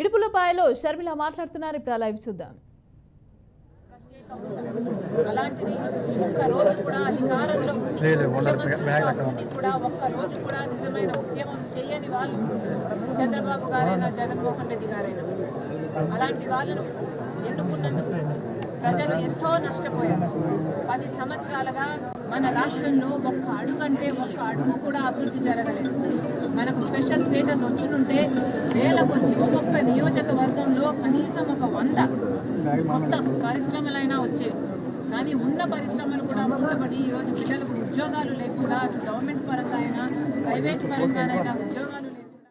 ఇడుపులపాయలో షర్మిల మాట్లాడుతున్నారు. ఇప్పుడు లైవ్ చూద్దాం. అలాంటిది ఒక్క రోజు కూడా అధికారంలో కూడా ఒక్క రోజు కూడా నిజమైన ఉద్యమం చేయని వాళ్ళు చంద్రబాబు గారైనా జగన్మోహన్ రెడ్డి గారైనా అలాంటి వాళ్ళను ఎన్నుకున్నందుకు ప్రజలు ఎంతో నష్టపోయారు. పది సంవత్సరాలుగా మన రాష్ట్రంలో ఒక్క అడుగు అంటే ఒక్క అడుగు కూడా అభివృద్ధి జరగలేదు. మనకు స్పెషల్ స్టేటస్ వచ్చినుంటే వేల కొద్ది ఒక్కొక్క నియోజకవర్గంలో కనీసం ఒక వంద కొత్త పరిశ్రమలైనా వచ్చేవి. కానీ ఉన్న పరిశ్రమలు కూడా మూతపడి ఈరోజు పిల్లలకు ఉద్యోగాలు లేకుండా అటు గవర్నమెంట్ పరంగా అయినా ప్రైవేట్ పరంగానైనా ఉద్యోగాలు లేకుండా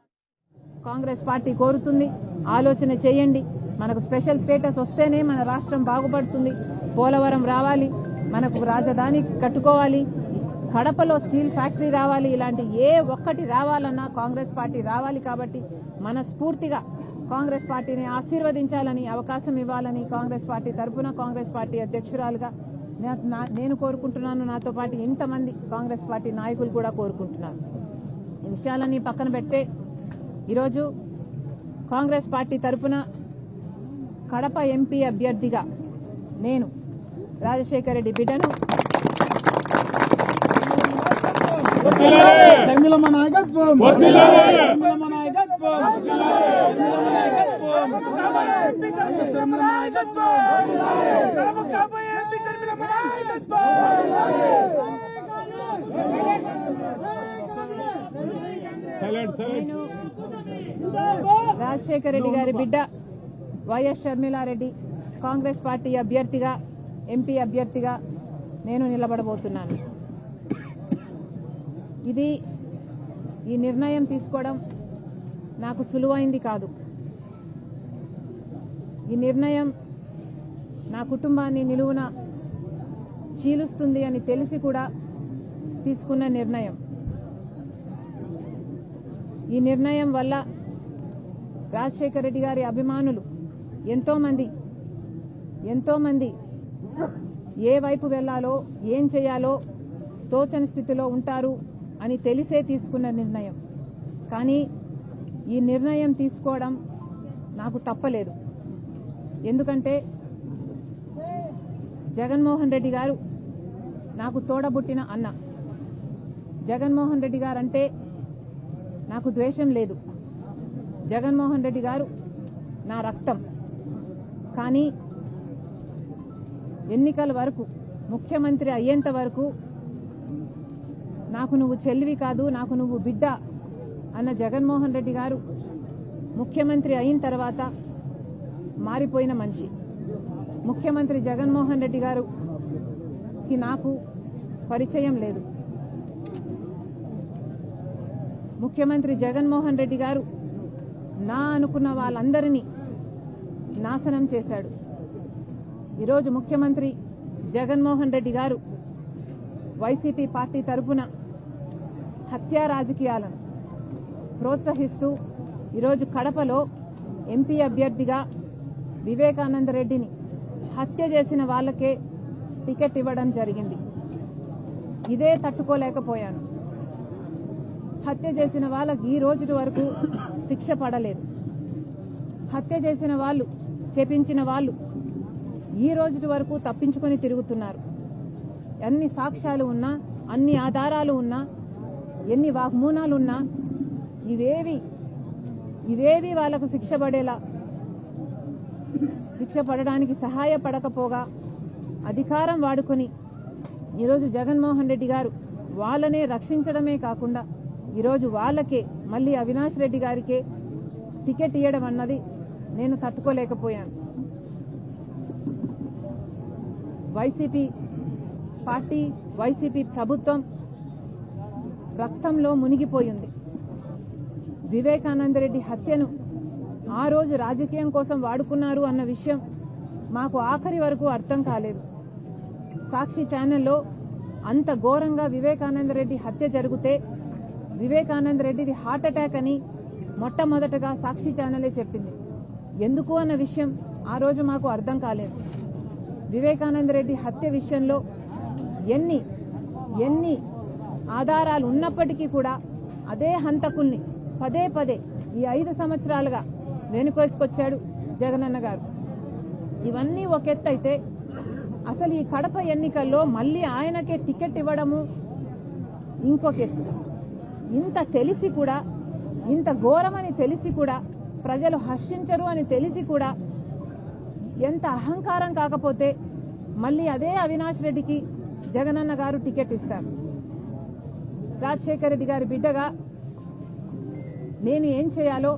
కాంగ్రెస్ పార్టీ కోరుతుంది. ఆలోచన చేయండి. మనకు స్పెషల్ స్టేటస్ వస్తేనే మన రాష్ట్రం బాగుపడుతుంది. పోలవరం రావాలి. మనకు రాజధాని కట్టుకోవాలి. కడపలో స్టీల్ ఫ్యాక్టరీ రావాలి. ఇలాంటి ఏ ఒక్కటి రావాలన్నా కాంగ్రెస్ పార్టీ రావాలి కాబట్టి మనస్ఫూర్తిగా కాంగ్రెస్ పార్టీని ఆశీర్వదించాలని అవకాశం ఇవ్వాలని కాంగ్రెస్ పార్టీ తరఫున కాంగ్రెస్ పార్టీ అధ్యక్షురాలుగా నా- నేను కోరుకుంటున్నాను. నాతో పాటు ఇంతమంది కాంగ్రెస్ పార్టీ నాయకులు కూడా కోరుకుంటున్నారు. ఈ విషయాలన్నీ పక్కన పెడితే ఈరోజు కాంగ్రెస్ పార్టీ తరఫున కడప ఎంపీ అభ్యర్థిగా నేను రాజశేఖర రెడ్డి బిడ్డను. రాజశేఖర రెడ్డి గారి బిడ్డ. వైఎస్ షర్మిలారెడ్డి కాంగ్రెస్ పార్టీ అభ్యర్థిగా ఎంపీ అభ్యర్థిగా నేను నిలబడబోతున్నాను. ఇది ఈ నిర్ణయం తీసుకోవడం నాకు సులువైంది కాదు. ఈ నిర్ణయం నా కుటుంబాన్ని నిలువున చీలుస్తుంది అని తెలిసి కూడా తీసుకున్న నిర్ణయం. ఈ నిర్ణయం వల్ల రాజశేఖర రెడ్డి గారి అభిమానులు ఎంతోమంది ఎంతోమంది ఏ వైపు వెళ్ళాలో ఏం చేయాలో తోచని స్థితిలో ఉంటారు అని తెలిసే తీసుకున్న నిర్ణయం. కానీ ఈ నిర్ణయం తీసుకోవడం నాకు తప్పలేదు. ఎందుకంటే జగన్మోహన్ రెడ్డి గారు నాకు తోడబుట్టిన అన్న. జగన్మోహన్ రెడ్డి గారు అంటే నాకు ద్వేషం లేదు. జగన్మోహన్ రెడ్డి గారు నా రక్తం. కానీ ఎన్నికల వరకు ముఖ్యమంత్రి అయ్యేంత వరకు నాకు నువ్వు చెల్లివి కాదు నాకు నువ్వు బిడ్డ అన్న జగన్మోహన్ రెడ్డి గారు ముఖ్యమంత్రి అయిన తర్వాత మారిపోయిన మనిషి. ముఖ్యమంత్రి జగన్మోహన్ రెడ్డి గారుకి నాకు పరిచయం లేదు. ముఖ్యమంత్రి జగన్మోహన్ రెడ్డి గారు నా అనుకున్న వాళ్ళందరినీ నాశనం చేశాడు. ఈరోజు ముఖ్యమంత్రి జగన్మోహన్ రెడ్డి గారు వైసీపీ పార్టీ తరపున హత్యా రాజకీయాలను ప్రోత్సహిస్తూ ఈరోజు కడపలో ఎంపీ అభ్యర్థిగా వివేకానంద రెడ్డిని హత్య చేసిన వాళ్ళకే టికెట్ ఇవ్వడం జరిగింది. ఇదే తట్టుకోలేకపోయాను. హత్య చేసిన వాళ్ళకి ఈ రోజు వరకు శిక్ష పడలేదు. హత్య చేసిన వాళ్ళు చేపించిన వాళ్ళు ఈ రోజు వరకు తప్పించుకొని తిరుగుతున్నారు. ఎన్ని సాక్ష్యాలు ఉన్నా అన్ని ఆధారాలు ఉన్నా ఎన్ని వాగ్మూనాలు ఉన్నా ఇవేవి ఇవేవి వాళ్ళకు శిక్ష పడేలా శిక్ష పడడానికి సహాయపడకపోగా అధికారం వాడుకొని ఈరోజు జగన్మోహన్ రెడ్డి గారు వాళ్ళనే రక్షించడమే కాకుండా ఈరోజు వాళ్ళకే మళ్ళీ అవినాష్ రెడ్డి గారికే టికెట్ ఇవ్వడం అన్నది నేను తట్టుకోలేకపోయాను. వైసీపీ పార్టీ వైసీపీ ప్రభుత్వం రక్తంలో మునిగిపోయింది. వివేకానంద రెడ్డి హత్యను ఆ రోజు రాజకీయం కోసం వాడుకున్నారు అన్న విషయం మాకు ఆఖరి వరకు అర్థం కాలేదు. సాక్షి ఛానల్లో అంత ఘోరంగా వివేకానంద రెడ్డి హత్య జరిగితే వివేకానంద రెడ్డిది హార్ట్ అటాక్ అని మొట్టమొదటగా సాక్షి ఛానలే చెప్పింది. ఎందుకు అన్న విషయం ఆ రోజు మాకు అర్థం కాలేదు. వివేకానంద రెడ్డి హత్య విషయంలో ఎన్ని ఎన్ని ఆధారాలు ఉన్నప్పటికీ కూడా అదే హంతకుల్ని పదే పదే ఈ ఐదు సంవత్సరాలుగా వెనుకేసుకొచ్చాడు జగనన్న గారు. ఇవన్నీ ఒక ఎత్తైతే అసలు ఈ కడప ఎన్నికల్లో మళ్ళీ ఆయనకే టికెట్ ఇవ్వడము ఇంకొక ఎత్తు. ఇంత తెలిసి కూడా ఇంత ఘోరమని తెలిసి కూడా ప్రజలు హర్షించరు అని తెలిసి కూడా ఎంత అహంకారం కాకపోతే మళ్ళీ అదే అవినాష్ రెడ్డికి జగనన్న గారు టికెట్ ఇస్తారు. రాజశేఖర రెడ్డి గారి బిడ్డగా నేను ఏం చేయాలో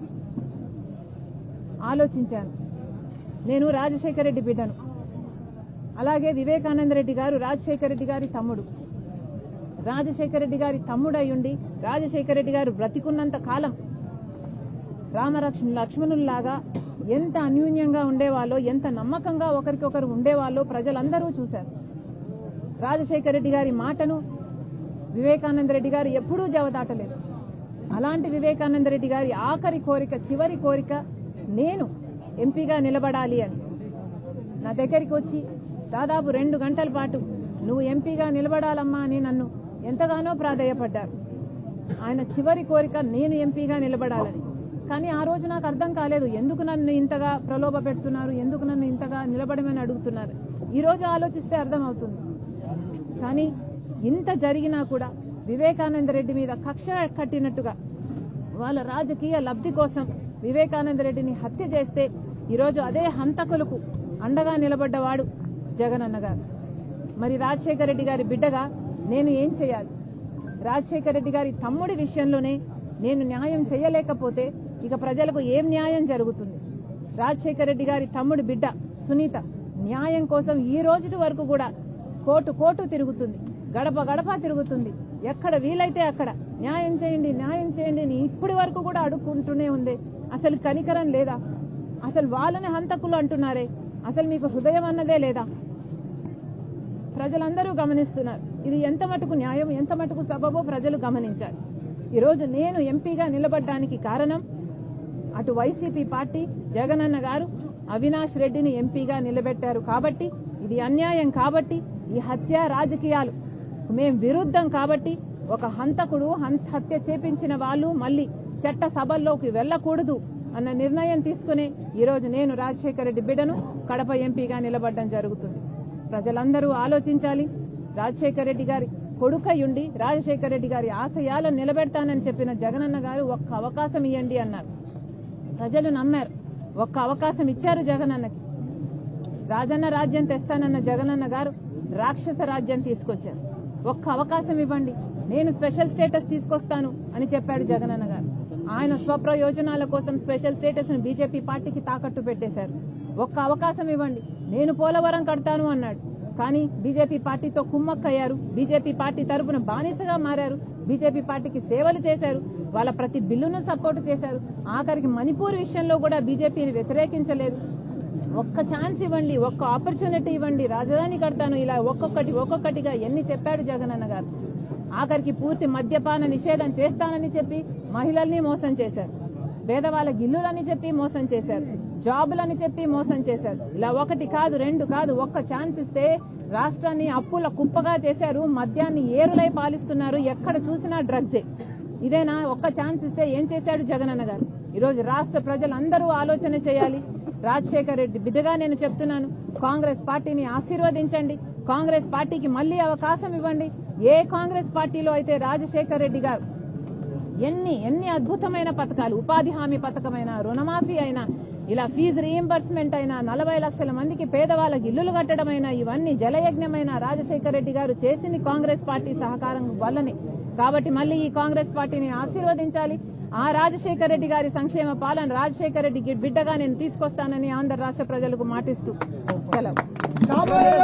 ఆలోచించాను. నేను రాజశేఖర రెడ్డి బిడ్డను. అలాగే వివేకానంద రెడ్డి గారు రాజశేఖర రెడ్డి గారి తమ్ముడు. రాజశేఖర రెడ్డి గారి తమ్ముడై ఉండి రాజశేఖర రెడ్డి గారు బ్రతికున్నంత కాలం రామరక్ష లక్ష్మణుల్లాగా ఎంత అన్యూన్యంగా ఉండేవాళ్ళో ఎంత నమ్మకంగా ఒకరికొకరు ఉండేవాళ్ళో ప్రజలందరూ చూశారు. రాజశేఖర రెడ్డి గారి మాటను వివేకానంద రెడ్డి గారు ఎప్పుడూ జవదాటలేదు. అలాంటి వివేకానంద రెడ్డి గారి ఆఖరి కోరిక చివరి కోరిక నేను ఎంపీగా నిలబడాలి అని. నా దగ్గరికి వచ్చి దాదాపు రెండు గంటల పాటు నువ్వు ఎంపీగా నిలబడాలమ్మా అని నన్ను ఎంతగానో ప్రాధేయపడ్డారు. ఆయన చివరి కోరిక నేను ఎంపీగా నిలబడాలని. కానీ ఆ రోజు నాకు అర్థం కాలేదు. ఎందుకు నన్ను ఇంతగా ప్రలోభ పెడుతున్నారు? ఎందుకు నన్ను ఇంతగా నిలబడమని అడుగుతున్నారు? ఈ రోజు ఆలోచిస్తే అర్థమవుతుంది. కానీ ఇంత జరిగినా కూడా వివేకానంద రెడ్డి మీద కక్ష కట్టినట్టుగా వాళ్ళ రాజకీయ లబ్ధి కోసం వివేకానంద రెడ్డిని హత్య చేస్తే ఈరోజు అదే హంతకులకు అండగా నిలబడ్డవాడు జగనన్న గారు. మరి రాజశేఖర రెడ్డి గారి బిడ్డగా నేను ఏం చేయాలి? రాజశేఖర రెడ్డి గారి తమ్ముడి విషయంలోనే నేను న్యాయం చేయలేకపోతే ఇక ప్రజలకు ఏం న్యాయం జరుగుతుంది? రాజశేఖర రెడ్డి గారి తమ్ముడు బిడ్డ సునీత న్యాయం కోసం ఈ రోజు వరకు కూడా కోటు కోటు తిరుగుతుంది. గడప గడప తిరుగుతుంది. ఎక్కడ వీలైతే అక్కడ. న్యాయం చేయండి న్యాయం చేయండి అని ఇప్పటి వరకు కూడా అడుక్కుంటూనే ఉంది. అసలు కనికరం లేదా? అసలు వాళ్ళని హంతకులు అంటున్నారే? అసలు మీకు హృదయం అన్నదే లేదా? ప్రజలందరూ గమనిస్తున్నారు. ఇది ఎంత మటుకు న్యాయం ఎంత మటుకు సబబో ప్రజలు గమనించారు ఈరోజు నేను ఎంపీగా నిలబడ్డానికి కారణం అటు వైసీపీ పార్టీ జగనన్న గారు అవినాష్ రెడ్డిని ఎంపీగా నిలబెట్టారు కాబట్టి ఇది అన్యాయం కాబట్టి ఈ హత్య రాజకీయాలు. మేం విరుద్ధం కాబట్టి ఒక హంతకుడు హం- హత్య చేపించిన వాళ్ళు మళ్ళీ చట్ట సభల్లోకి వెళ్ళకూడదు అన్న నిర్ణయం తీసుకునే ఈరోజు నేను రాజశేఖర రెడ్డి బిడ్డను కడప ఎంపీగా నిలబడడం జరుగుతుంది. ప్రజలందరూ ఆలోచించాలి. రాజశేఖర రెడ్డి గారి కొడుకయుండి రాజశేఖర రెడ్డి గారి ఆశయాలను నిలబెడతానని చెప్పిన జగనన్న గారు ఒక్క అవకాశం ఇవ్వండి అన్నారు. ప్రజలు నమ్మారు. ఒక్క అవకాశం ఇచ్చారు జగనన్నకి. రాజన్న రాజ్యం తెస్తానన్న జగనన్న గారు రాక్షస రాజ్యం తీసుకొచ్చారు. ఒక్క అవకాశం ఇవ్వండి. నేను స్పెషల్ స్టేటస్ తీసుకొస్తాను అని చెప్పాడు జగనన్న గారు. ఆయన స్వప్రయోజనాల కోసం స్పెషల్ స్టేటస్ను బీజేపీ పార్టీకి తాకట్టు పెట్టేశారు. ఒక్క అవకాశం ఇవ్వండి. నేను పోలవరం కడతాను అన్నాడు. కానీ బీజేపీ పార్టీతో కుమ్మక్కయ్యారు. బీజేపీ పార్టీ తరపున బానిసగా మారారు. బీజేపీ పార్టీకి సేవలు చేశారు. వాళ్ళ ప్రతి బిల్లును సపోర్ట్ చేశారు. ఆఖరికి మణిపూర్ విషయంలో కూడా బీజేపీని వ్యతిరేకించలేదు. ఒక్క ఛాన్స్ ఇవ్వండి ఒక్క ఆపర్చునిటీ ఇవ్వండి రాజధాని కడతాను ఇలా ఒక్కొక్కటి ఒక్కొక్కటిగా ఎన్ని చెప్పాడు జగన్ అన్న గారు. ఆఖరికి పూర్తి మద్యపాన నిషేధం చేస్తానని చెప్పి మహిళల్ని మోసం చేశారు. పేదవాళ్ళకి ఇల్లులని చెప్పి మోసం చేశారు. జాబులని చెప్పి మోసం చేశారు. ఇలా ఒకటి కాదు రెండు కాదు ఒక్క ఛాన్స్ ఇస్తే రాష్ట్రాన్ని అప్పుల కుప్పగా చేశారు. మద్యాన్ని ఏరులై పాలిస్తున్నారు. ఎక్కడ చూసినా డ్రగ్సే. ఇదేనా? ఒక్క ఛాన్స్ ఇస్తే ఏం చేశాడు జగనన్న గారు? ఈరోజు రాష్ట్ర ప్రజలందరూ ఆలోచన చేయాలి. రాజశేఖర్ రెడ్డి బిడ్డగా నేను చెప్తున్నాను. కాంగ్రెస్ పార్టీని ఆశీర్వదించండి. కాంగ్రెస్ పార్టీకి మళ్ళీ అవకాశం ఇవ్వండి. ఏ కాంగ్రెస్ పార్టీలో అయితే రాజశేఖర్ రెడ్డి గారు ఎన్ని ఎన్ని అద్భుతమైన పథకాలు ఉపాధి హామీ పథకమైన రుణమాఫీ అయినా ఇలా ఫీజు రీఎంబర్స్మెంట్ అయినా నలభై లక్షల మందికి పేదవాళ్ళకి ఇల్లులు కట్టడమైనా ఇవన్నీ జలయజ్ఞమైన రాజశేఖర రెడ్డి గారు చేసింది కాంగ్రెస్ పార్టీ సహకారం వల్లనే. కాబట్టి మళ్ళీ ఈ కాంగ్రెస్ పార్టీని ఆశీర్వదించాలి ఆ రాజశేఖర రెడ్డి గారి సంక్షేమ పాలన రాజశేఖర రెడ్డికి బిడ్డగా నేను తీసుకొస్తానని ఆంధ్ర రాష్ట్ర ప్రజలకు మాటిస్తూ సెలవు కాబోయే